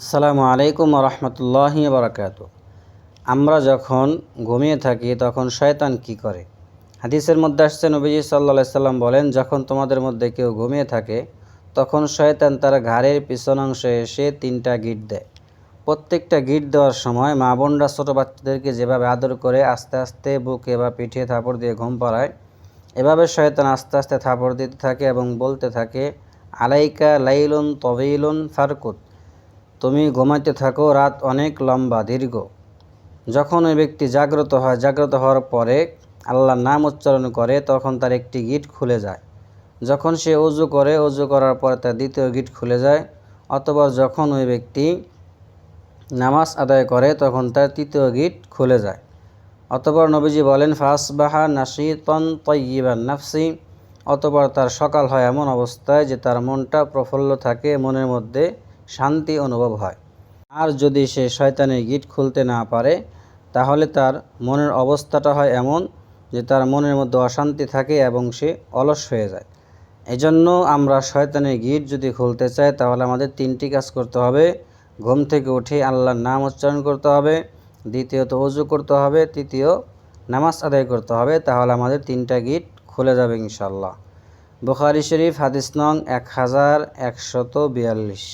আসসালামু আলাইকুম রহমতুল্লাহি বারাকাতু আমরা যখন ঘুমিয়ে থাকি, তখন শয়তান কি করে? হাদিসের মধ্যে আসছে, নবীজি সাল্লা সাল্লাম বলেন, যখন তোমাদের মধ্যে কেউ ঘুমিয়ে থাকে, তখন শয়তান তার ঘাড়ের পিছন অংশে এসে তিনটা গিট দেয়। প্রত্যেকটা গিট দেওয়ার সময় মা বোনরা ছোটো বাচ্চাদেরকে যেভাবে আদর করে আস্তে আস্তে বুকে বা পিঠে থাপড় দিয়ে ঘুম পাড়ায়, এভাবে শয়তান আস্তে আস্তে থাপড় দিতে থাকে এবং বলতে থাকে, আলাইকা লাইলুন তবিলুন ফারকুত তুমি ঘুমাইতে থাকো, রাত অনেক লম্বা, দীর্ঘ। যখন ওই ব্যক্তি জাগ্রত হয়, জাগ্রত হওয়ার পরে আল্লাহর নাম উচ্চারণ করে, তখন তার একটি গিট খুলে যায়। যখন সে অজু করে অজু করার পরে তার দ্বিতীয় গিট খুলে যায়। অথবা যখন ওই ব্যক্তি নামাজ আদায় করে, তখন তার তৃতীয় গিট খুলে যায়। অতপর নবীজি বলেন, ফাসবাহা নাসিতন তৈবান নাফসি। অতপর তার সকাল হয় এমন অবস্থায় যে তার মনটা প্রফুল্ল থাকে, মনের মধ্যে শান্তি অনুভব হয়। আর যদি সে শয়তানের গিট খুলতে না পারে, তাহলে তার মনের অবস্থাটা হয় এমন যে তার মনের মধ্যে অশান্তি থাকে এবং সে অলস হয়ে যায়। এজন্য আমরা শয়তানের গিট যদি খুলতে চাই, তাহলে আমাদের তিনটি কাজ করতে হবে। ঘুম থেকে উঠে আল্লাহর নাম উচ্চারণ করতে হবে। দ্বিতীয়ত অজু করতে হবে। তৃতীয় নামাজ আদায় করতে হবে। তাহলে আমাদের তিনটা গিট খুলে যাবে ইনশাল্লাহ বুখারি শরীফ, হাদিস নং এক হাজার একশত বিয়াল্লিশ।